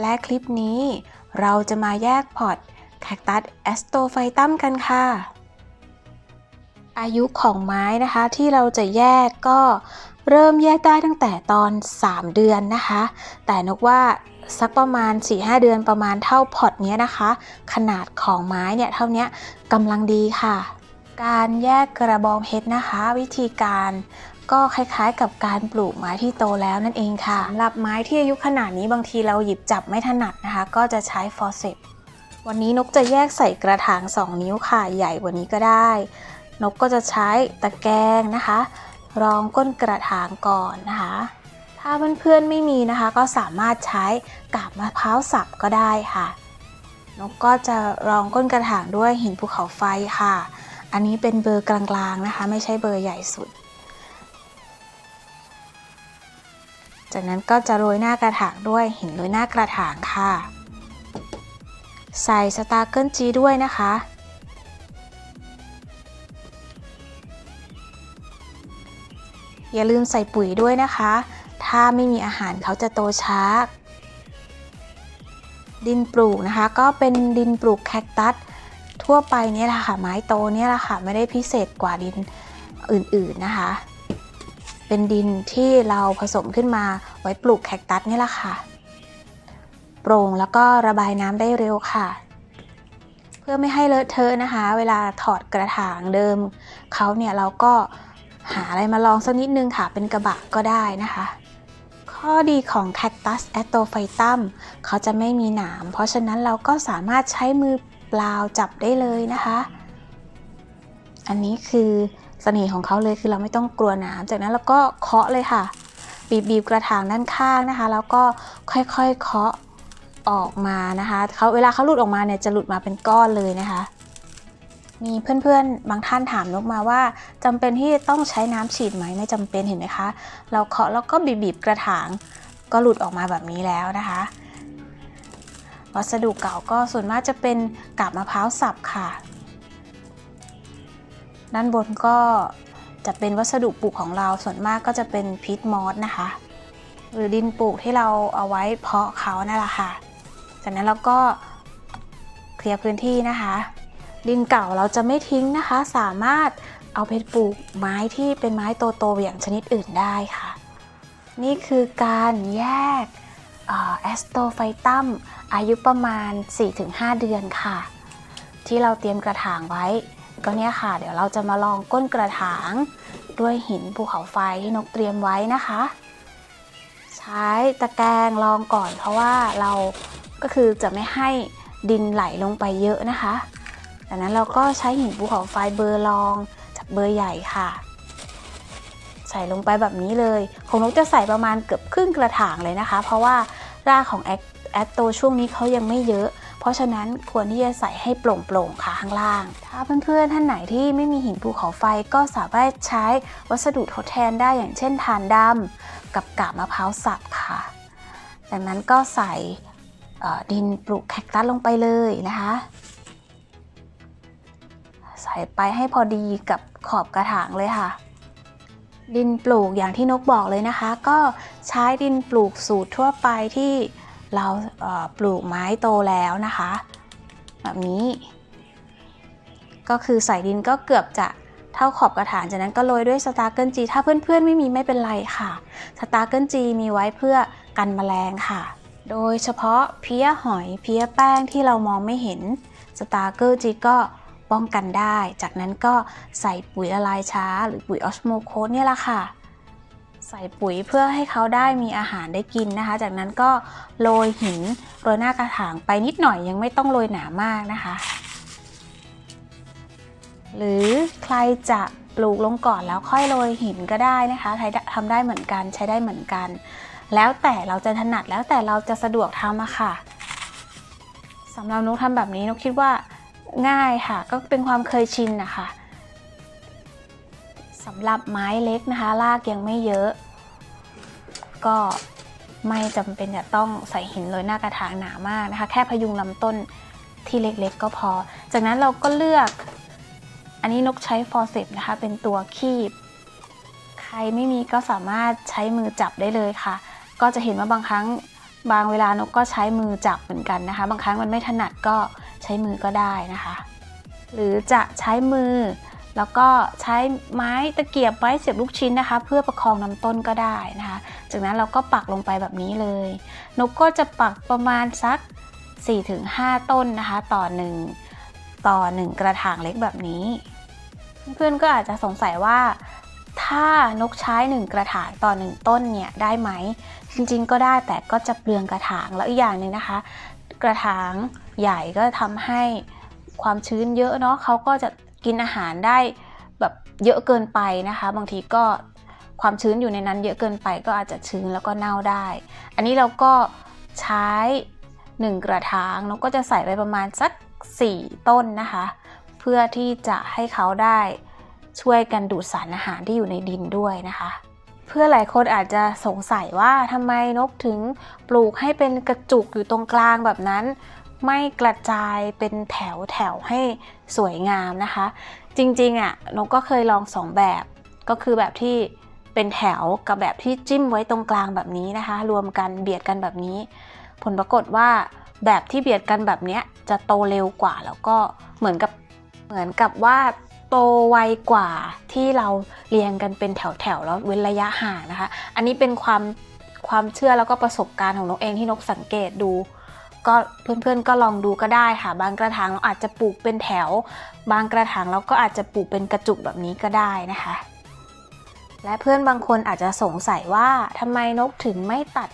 และคลิปนี้เราจะมาแยกพอร์ตแคคตัสแอสโตไฟตัมกันค่ะ อายุของไม้นะคะที่เราจะแยกก็เริ่มแยกได้ตั้งแต่ตอน 3 เดือนนะคะ แต่นกว่าสักประมาณ 4-5 เดือนประมาณเท่าพอร์ตเนี้ยนะคะ ขนาดของไม้เนี่ยเท่านี้กำลังดีค่ะ การแยกกระบองเพชรนะคะ วิธีการ ก็คล้ายๆ กับการปลูกไม้ที่โตแล้วนั่นเองค่ะสำหรับไม้ที่อายุขนาดนี้บางทีเราหยิบจับไม่ถนัดนะคะ ก็จะใช้ฟอร์เซปวันนี้นกจะแยกใส่กระถาง 2 นิ้วค่ะใหญ่กว่านี้ก็ได้ นกก็จะใช้ตะแกรงนะคะ รองก้นกระถางก่อนนะคะ ถ้าเพื่อนๆไม่มีนะคะ ก็สามารถใช้กาบมะพร้าวสับก็ได้ค่ะ นกก็จะรองก้นกระถางด้วยหินภูเขาไฟค่ะ อันนี้เป็นเบอร์กลางๆนะคะ ไม่ใช่เบอร์ใหญ่สุด จากนั้นก็จะโรยหน้ากระถางด้วยหินโรยหน้ากระถางค่ะ ใส่สตาร์เกิลจีด้วยนะคะ อย่าลืมใส่ปุ๋ยด้วยนะคะ ถ้าไม่มีอาหารเขาจะโตช้า ดินปลูกนะคะ ก็เป็นดินปลูกแคคตัสทั่วไปเนี่ยแหละค่ะ ไม้โตเนี่ยแหละค่ะ ไม่ได้พิเศษกว่าดินอื่นๆนะคะ เป็นดินที่เราผสมขึ้นมาไว้ปลูกแคคตัสนี่แหละค่ะ โปร่งแล้วก็ระบายน้ำได้เร็วค่ะ เพื่อไม่ให้เลอะเทอะนะคะ เวลาถอดกระถางเดิมเขาเนี่ยเราก็หาอะไรมาลองสักนิดนึงค่ะ เป็นกระบะก็ได้นะคะ ข้อดีของแคคตัสแอตโตไฟตัมเขาจะไม่มีหนาม เพราะฉะนั้นเราก็สามารถใช้มือเปล่าจับได้เลยนะคะ อันนี้คือ สน่ห์ของเขาเลยคือเราไม่ต้องกลัวหนาจากนั้นเราก็เคาะเลยค่ะ บีบบีบกระถางด้านข้างนะคะ แล้วก็ค่อยๆเคาะออกมานะคะเขาเวลาเขาหลุดออกมาเนี่ยจะหลุดมาเป็นก้อนเลยนะคะ มีเพื่อนๆ บางท่านถามนกมาว่าจำเป็นที่ต้องใช้น้ำฉีดไหมไม่จำเป็นเห็นไหมคะ เราเคาะแล้วก็บีบๆกระถางก็หลุดออกมาแบบนี้แล้วนะคะ วัสดุเก่าก็ส่วนมากจะเป็นกาบมะพร้าวสับค่ะ ด้านบนก็จะเป็นวัสดุปลูกของเราส่วนมากก็จะเป็นพีทมอสนะคะ หรือดินปลูกที่เราเอาไว้เพาะเขานั่นแหละค่ะ จากนั้นเราก็เคลียร์พื้นที่นะคะ ดินเก่าเราจะไม่ทิ้งนะคะ สามารถเอาไปปลูกไม้ที่เป็นไม้โตๆอย่างชนิดอื่นได้ค่ะ นี่คือการแยกแอสโตไฟตัมอายุประมาณ 4-5 เดือนค่ะ ที่เราเตรียมกระถางไว้ ก็เนี่ยค่ะ เดี๋ยวเราจะมาลองก้นกระถาง ด้วยหินภูเขาไฟที่นกเตรียมไว้นะคะ ใช้ตะแกรงรองก่อนเพราะว่าเราก็คือจะไม่ให้ดินไหลลงไปเยอะนะคะจากนั้นเราก็ใช้หินภูเขาไฟเบอร์รองจากเบอร์ใหญ่ค่ะ ใส่ลงไปแบบนี้เลยของนกจะใส่ประมาณเกือบครึ่งกระถางเลยนะคะ เพราะว่า รากของแอคแอตโตช่วงนี้เขายังไม่เยอะ เพราะฉะนั้นควรที่จะใส่ให้โปร่งๆค่ะข้างล่าง ถ้าเพื่อนๆท่านไหนที่ไม่มีหินภูเขาไฟก็สามารถใช้วัสดุทดแทนได้อย่างเช่นถ่านดำกับกาบมะพร้าวสับค่ะ จากนั้นก็ใส่ดินปลูกแคคตัสลงไปเลยนะคะ ใส่ไปให้พอดีกับขอบกระถางเลยค่ะ ดินปลูกอย่างที่นกบอกเลยนะคะ ก็ใช้ดินปลูกสูตรทั่วไปที่ เราปลูกไม้โตแล้วนะคะ แบบนี้ ก็คือใส่ดินก็เกือบจะเท่าขอบกระถางจากนั้นก็โรยด้วยสตาร์เกิลจีถ้าเพื่อนๆไม่มีไม่เป็นไรค่ะสตาร์เกิลจีมีไว้เพื่อกันแมลงค่ะ โดยเฉพาะเพี้ยหอยเพี้ยแป้งที่เรามองไม่เห็นสตาร์เกิลจีก็ป้องกันได้ จากนั้นก็ใส่ปุ๋ยละลายช้า หรือปุ๋ยออสโมโคสเนี่ยแหละค่ะ ใส่ปุ๋ยเพื่อให้เขาได้มีอาหารได้กินนะคะ จากนั้นก็โรยหินโรยหน้ากระถางไปนิดหน่อยยังไม่ต้องโรยหนามากนะคะ หรือใครจะปลูกลงก่อนแล้วค่อยโรยหินก็ได้นะคะทำได้เหมือนกันใช้ได้เหมือนกัน แล้วแต่เราจะถนัดแล้วแต่เราจะสะดวกทำอะค่ะสำหรับนุกทำแบบนี้นุกคิดว่าง่ายค่ะ ก็เป็นความเคยชินนะคะ สำหรับไม้เล็กนะคะรากยังไม่เยอะ ก็ไม่จำเป็นจะต้องใส่หินโรยหน้ากระถางหนามากนะคะ แค่พยุงลำต้นที่เล็กๆก็พอ จากนั้นเราก็เลือก อันนี้นกใช้ฟอร์เซปนะคะ เป็นตัวคีบ ใครไม่มีก็สามารถใช้มือจับได้เลยค่ะ ก็จะเห็นว่าบางครั้งบางเวลานกก็ใช้มือจับเหมือนกันนะคะ บางครั้งมันไม่ถนัดก็ใช้มือก็ได้นะคะ หรือจะใช้มือ แล้วก็ใช้ไม้ตะเกียบไม้เสียบลูกชิ้นนะคะ เพื่อประคองลำต้นก็ได้นะคะ จากนั้นเราก็ปักลงไปแบบนี้เลยนกก็จะปักประมาณสัก 4-5 ต้นนะคะ ต่อหนึ่งต่อหนึ่งกระถางเล็กแบบนี้ เพื่อนก็อาจจะสงสัยว่าถ้านกใช้หนึ่งกระถางต่อหนึ่งต้นเนี่ยได้ไหม จริงๆก็ได้แต่ก็จะเปลืองกระถางแล้วอีกอย่างหนึ่งนะคะ กระถางใหญ่ก็ทำให้ความชื้นเยอะเนาะเขาก็จะ กินอาหารได้แบบเยอะเกินไปนะคะ บางทีก็ความชื้นอยู่ในนั้นเยอะเกินไปก็อาจจะชื้นแล้วก็เน่าได้ อันนี้เราก็ใช้หนึ่งกระถางนกก็จะใส่ไปประมาณสัก 4 ต้นนะคะ เพื่อที่จะให้เขาได้ช่วยกันดูดสารอาหารที่อยู่ในดินด้วยนะคะ เพื่อหลายคนอาจจะสงสัยว่าทำไมนกถึงปลูกให้เป็นกระจุกอยู่ตรงกลางแบบนั้น ไม่กระจายเป็นแถวแถวให้สวยงามนะคะ จริงๆอะนกก็เคยลองสองแบบก็คือแบบที่เป็นแถวกับแบบที่จิ้มไว้ตรงกลางแบบนี้นะคะ รวมกันเบียดกันแบบนี้ ผลปรากฏว่าแบบที่เบียดกันแบบเนี้ยจะโตเร็วกว่า แล้วก็เหมือนกับเหมือนกับว่าโตไวกว่าที่เราเรียงกันเป็นแถวๆแล้วเว้นระยะห่างนะคะ อันนี้เป็นความความเชื่อแล้วก็ประสบการณ์ของนกเองที่นกสังเกตดู ก็เพื่อนๆก็ลองดูก็ได้ค่ะ บางกระถางเราอาจจะปลูกเป็นแถว บางกระถางเราก็อาจจะปลูกเป็นกระจุกแบบนี้ก็ได้นะคะ และเพื่อนบางคนอาจจะสงสัยว่าทำไมนกถึงไม่ตัด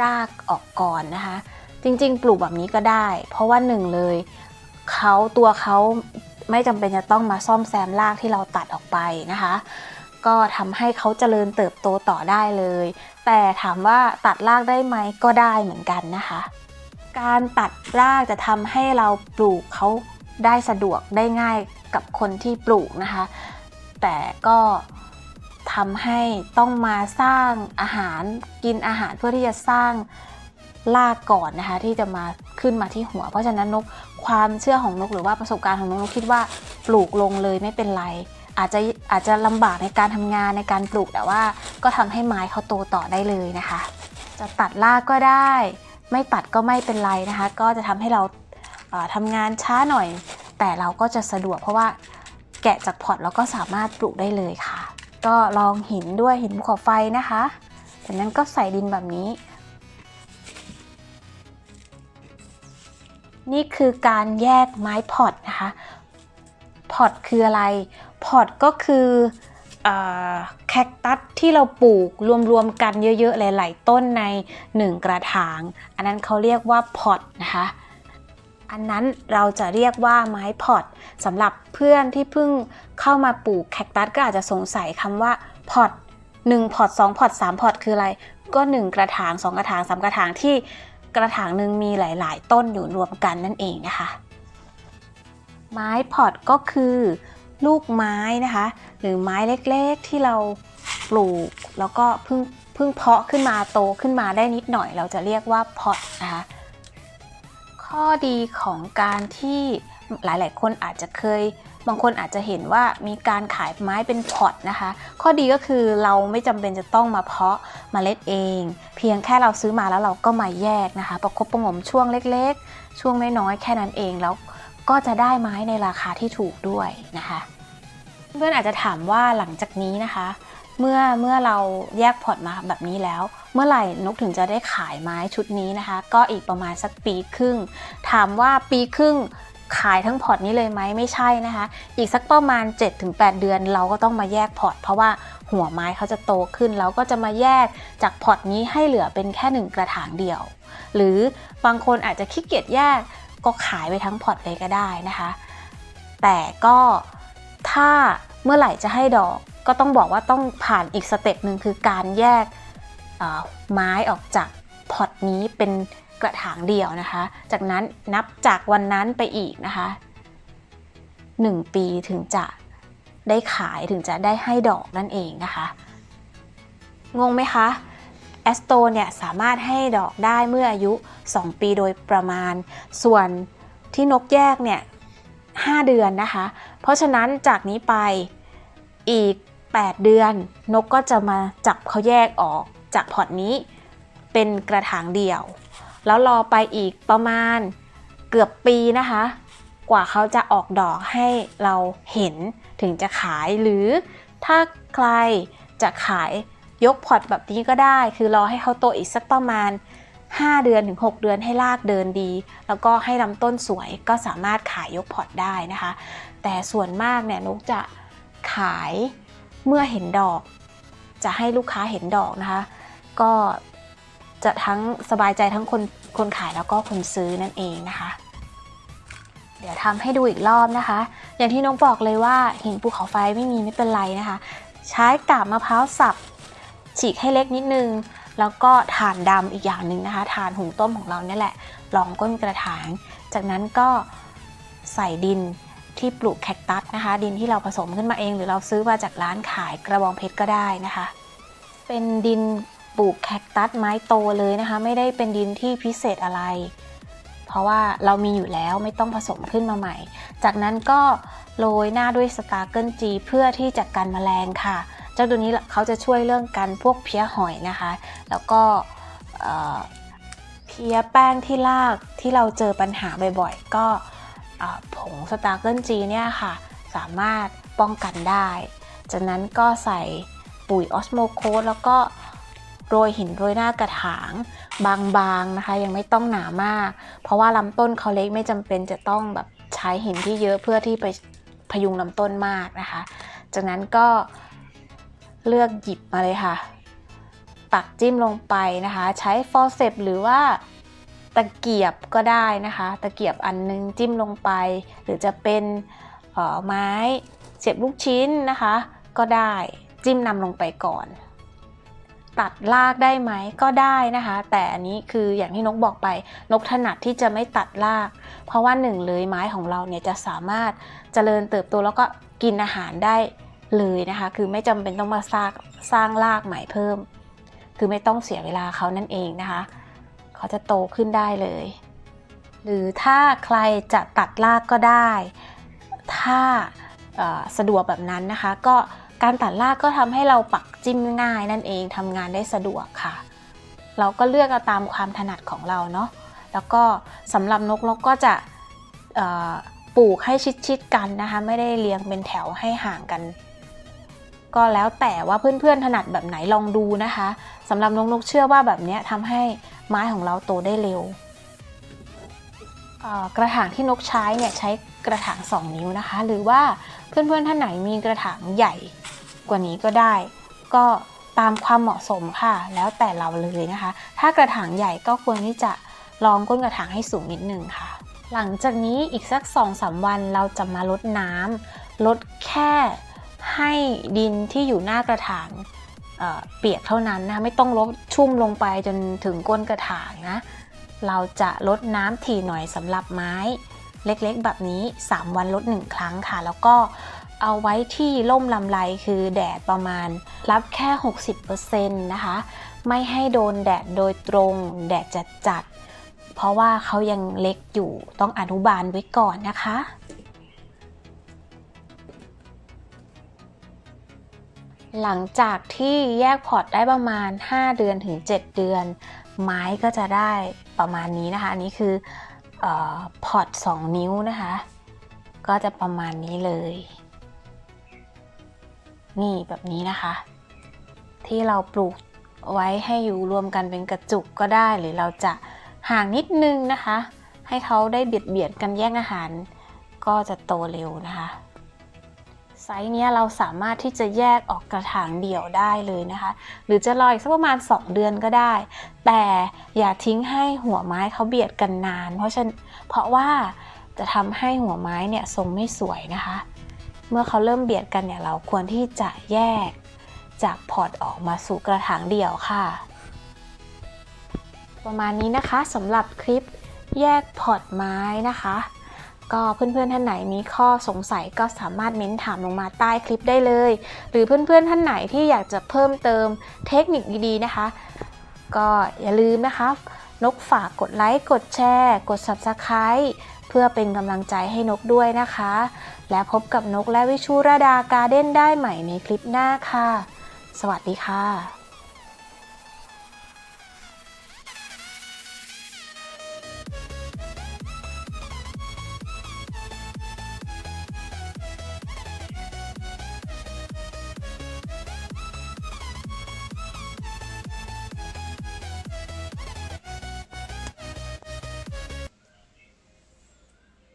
รากออกก่อนนะคะ จริงๆ ปลูกแบบนี้ก็ได้ เพราะว่าหนึ่งเลยเขาตัวเขาไม่จำเป็นจะต้องมาซ่อมแซมรากที่เราตัดออกไปนะคะ ก็ทำให้เขาเจริญเติบโตต่อได้เลย แต่ถามว่าตัดรากได้ไหมก็ได้เหมือนกันนะคะ การตัดรากจะทำให้เราปลูกเขาได้สะดวกได้ง่ายกับคนที่ปลูกนะคะ แต่ก็ทำให้ต้องมาสร้างอาหารกินอาหารเพื่อที่จะสร้างรากก่อนนะคะ ที่จะมาขึ้นมาที่หัว เพราะฉะนั้นนกความเชื่อของนกหรือว่าประสบการณ์ของนกนกคิดว่าปลูกลงเลยไม่เป็นไร อาจจะอาจจะลำบากในการทำงานในการปลูกแต่ว่าก็ทำให้ไม้เขาโตต่อได้เลยนะคะ จะตัดรากก็ได้ ไม่ตัดก็ไม่เป็นไรนะคะ ก็จะทำให้เราเอ่อทำงานช้าหน่อย แต่เราก็จะสะดวกเพราะว่าแกะจากพอร์ตเราก็สามารถปลูกได้เลยค่ะ ก็ลองหินด้วยหินภูเขาไฟนะคะจากนั้นก็ใส่ดินแบบนี้ นี่คือการแยกไม้พอร์ตนะคะพอร์ตคืออะไรพอร์ตก็คือ แคคตัสที่เราปลูกรวมๆกันเยอะๆ หลาย ๆ ต้นใน 1 กระถาง อันนั้นเขาเรียกว่าพอตนะคะ อันนั้นเราจะเรียกว่าไม้พอตสำหรับเพื่อนที่เพิ่งเข้ามาปลูกแคคตัสก็อาจจะสงสัยคำว่าพอต1พอต2พอต3พอตคืออะไร ก็ 1 กระถาง 2 กระถาง 3 กระถางที่กระถางหนึ่งมีหลาย ๆ ต้นอยู่รวมกันนั่นเองนะคะ ไม้พอตก็คือ ลูกไม้นะคะ หรือไม้เล็กๆที่เราปลูกแล้วก็เพิ่งเพิ่งเพาะขึ้นมาโตขึ้นมาได้นิดหน่อย เราจะเรียกว่าพอตนะคะข้อดีของการที่หลาย ๆ คนอาจจะเคย บางคนอาจจะเห็นว่ามีการขายไม้เป็นพอตนะคะ ข้อดีก็คือเราไม่จำเป็นจะต้องมาเพาะเมล็ดเอง เพียงแค่เราซื้อมาแล้วเราก็มาแยกนะคะ ประคบประงมช่วงเล็ก ๆ ช่วงน้อย ๆ แค่นั้นเองแล้วก็จะได้ไม้ในราคาที่ถูกด้วยนะคะ เพื่อนอาจจะถามว่าหลังจากนี้นะคะ เมื่อเมื่อเราแยกพอร์ตมาแบบนี้แล้ว เมื่อไหร่นกถึงจะได้ขายไม้ชุดนี้นะคะ ก็อีกประมาณสักปีครึ่ง ถามว่าปีครึ่งขายทั้งพอร์ตนี้เลยไหมไม่ใช่นะคะ อีกสักประมาณ 7-8 เดือนเราก็ต้องมาแยกพอร์ต เพราะว่าหัวไม้เขาจะโตขึ้น เราก็จะมาแยกจากพอร์ตนี้ให้เหลือเป็นแค่หนึ่งกระถางเดียว หรือบางคนอาจจะขี้เกียจแยกก็ขายไปทั้งพอร์ตเลยก็ได้นะคะ แต่ก็ ถ้าเมื่อไหร่จะให้ดอกก็ต้องบอกว่าต้องผ่านอีกสเต็ปหนึ่งคือการแยกไม้ออกจากพอตนี้เป็นกระถางเดียวนะคะ จากนั้นนับจากวันนั้นไปอีกนะคะ 1 ปีถึงจะได้ขายถึงจะได้ให้ดอกนั่นเองนะคะ งงไหมคะแอสโตเนี่ยสามารถให้ดอกได้เมื่ออายุ 2 ปีโดยประมาณ ส่วนที่นกแยกเนี่ย5เดือนนะคะ เพราะฉะนั้นจากนี้ไปอีก 8 เดือนนกก็จะมาจับเขาแยกออกจากพอร์ตนี้เป็นกระถางเดี่ยว แล้วรอไปอีกประมาณเกือบปีนะคะ กว่าเขาจะออกดอกให้เราเห็นถึงจะขายหรือถ้าใครจะขายยกพอร์ตแบบนี้ก็ได้ คือรอให้เขาโตอีกสักประมาณ 5 เดือนถึง 6 เดือนให้รากเดินดี แล้วก็ให้ลำต้นสวยก็สามารถขายยกพอร์ตได้นะคะ แต่ส่วนมากเนี่ยนกจะขายเมื่อเห็นดอก จะให้ลูกค้าเห็นดอกนะคะ ก็จะทั้งสบายใจทั้งคนคนขายแล้วก็คนซื้อนั่นเองนะคะ เดี๋ยวทำให้ดูอีกรอบนะคะ อย่างที่นกบอกเลยว่าหินภูเขาไฟไม่มีไม่เป็นไรนะคะ ใช้กาบมะพร้าวสับฉีกให้เล็กนิดนึง แล้วก็ถ่านดำอีกอย่างหนึ่งนะคะถ่านหุงต้มของเราเนี่ยแหละรองก้นกระถาง จากนั้นก็ใส่ดิน ที่ปลูกแคคตัสนะคะ ดินที่เราผสมขึ้นมาเอง หรือเราซื้อมาจากร้านขายกระบองเพชรก็ได้นะคะ เป็นดินปลูกแคคตัสไม้โตเลยนะคะ ไม่ได้เป็นดินที่พิเศษอะไร เพราะว่าเรามีอยู่แล้วไม่ต้องผสมขึ้นมาใหม่ จากนั้นก็โรยหน้าด้วยสตาร์เกิลจีเพื่อที่จะกันแมลงค่ะ เจ้าตัวนี้เขาจะช่วยเรื่องกันพวกเพี้ยหอยนะคะ แล้วก็เพี้ยแป้งที่ลากที่เราเจอปัญหาบ่อยๆ ก็ ผงสตาร์เกิลจีเนี่ยค่ะสามารถป้องกันได้ จากนั้นก็ใส่ปุ๋ยออสโมโคสแล้วก็โรยหินโรยหน้ากระถางบางๆนะคะ ยังไม่ต้องหนามาก เพราะว่าลำต้นเขาเล็กไม่จำเป็นจะต้องแบบใช้หินที่เยอะเพื่อที่ไปพยุงลำต้นมากนะคะ จากนั้นก็เลือกหยิบมาเลยค่ะตักจิ้มลงไปนะคะ ใช้ฟอร์เซปหรือว่า ตะเกียบก็ได้นะคะ ตะเกียบอันนึงจิ้มลงไป หรือจะเป็นไม้เสียบลูกชิ้นนะคะ ก็ได้จิ้มนำลงไปก่อน ตัดรากได้ไหมก็ได้นะคะ แต่อันนี้คืออย่างที่นกบอกไป นกถนัดที่จะไม่ตัดราก เพราะว่าหนึ่งเลยไม้ของเราเนี่ยจะสามารถเจริญเติบโตแล้วก็กินอาหารได้เลยนะคะ คือไม่จำเป็นต้องมาสร้างสร้างรากใหม่เพิ่ม คือไม่ต้องเสียเวลาเขานั่นเองนะคะ เขาจะโตขึ้นได้เลย หรือถ้าใครจะตัดรากก็ได้ ถ้าสะดวกแบบนั้นนะคะ ก็การตัดรากก็ทำให้เราปักจิ้มง่ายนั่นเองทำงานได้สะดวกค่ะ เราก็เลือกเอาตามความถนัดของเราเนาะแล้วก็สำหรับนกนกก็จะปลูกให้ชิดๆกันนะคะ ไม่ได้เรียงเป็นแถวให้ห่างกัน ก็แล้วแต่ว่าเพื่อนๆถนัดแบบไหนลองดูนะคะสำหรับนกนกเชื่อว่าแบบนี้ทำให้ ไม้ของเราโตได้เร็ว กระถางที่นกใช้เนี่ยใช้กระถาง 2 นิ้วนะคะ หรือว่าเพื่อนๆท่านไหนมีกระถางใหญ่กว่านี้ก็ได้ ก็ตามความเหมาะสมค่ะ แล้วแต่เราเลยนะคะ ถ้ากระถางใหญ่ก็ควรที่จะรองก้นกระถางให้สูงนิดนึงค่ะ หลังจากนี้อีกสัก2อสวันเราจะมาลดน้ำลดแค่ให้ดินที่อยู่หน้ากระถาง เปียกเท่านั้นนะคะไม่ต้องลดชุ่มลงไปจนถึงก้นกระถางนะ เราจะลดน้ำถี่หน่อยสำหรับไม้เล็กๆ แบบนี้ 3 วันลด 1 ครั้งค่ะ แล้วก็เอาไว้ที่ร่มลำไรคือแดดประมาณรับแค่ 60%นะคะ ไม่ให้โดนแดดโดยตรงแดดจัดจัดๆเพราะว่าเขายังเล็กอยู่ต้องอนุบาลไว้ก่อนนะคะ หลังจากที่แยกพอร์ตได้ประมาณ 5 เดือนถึง 7 เดือน ไม้ก็จะได้ประมาณนี้นะคะ อันนี้คือออพอร์ต 2 นิ้วนะคะ ก็จะประมาณนี้เลย นี่แบบนี้นะคะ ที่เราปลูกไว้ให้อยู่รวมกันเป็นกระจุกก็ได้หรือเราจะห่างนิดนึงนะคะ ให้เขาได้เบียดเบียดกันแย่งอาหาร ก็จะโตเร็วนะคะ ไซส์เนี้ยเราสามารถที่จะแยกออกกระถางเดี่ยวได้เลยนะคะ หรือจะรออีกสักประมาณ 2 เดือนก็ได้ แต่อย่าทิ้งให้หัวไม้เขาเบียดกันนาน เพราะฉะนันเพราะว่าจะทำให้หัวไม้เนี่ยทรงไม่สวยนะคะ เมื่อเขาเริ่มเบียดกันเนี่ยเราควรที่จะแยกจากพอร์ตออกมาสู่กระถางเดี่ยวค่ะ ประมาณนี้นะคะสำหรับคลิปแยกพอร์ตไม้นะคะ ก็เพื่อนๆท่านไหนมีข้อสงสัยก็สามารถเม้นถามลงมาใต้คลิปได้เลย หรือเพื่อนๆท่านไหนที่อยากจะเพิ่มเติมเทคนิคดีๆนะคะ ก็อย่าลืมนะคะ นกฝากกดไลค์ กดแชร์ กด Subscribe เพื่อเป็นกำลังใจให้นกด้วยนะคะ และพบกับนกและวิชุราดาการ์เด้นได้ใหม่ในคลิปหน้าค่ะ สวัสดีค่ะ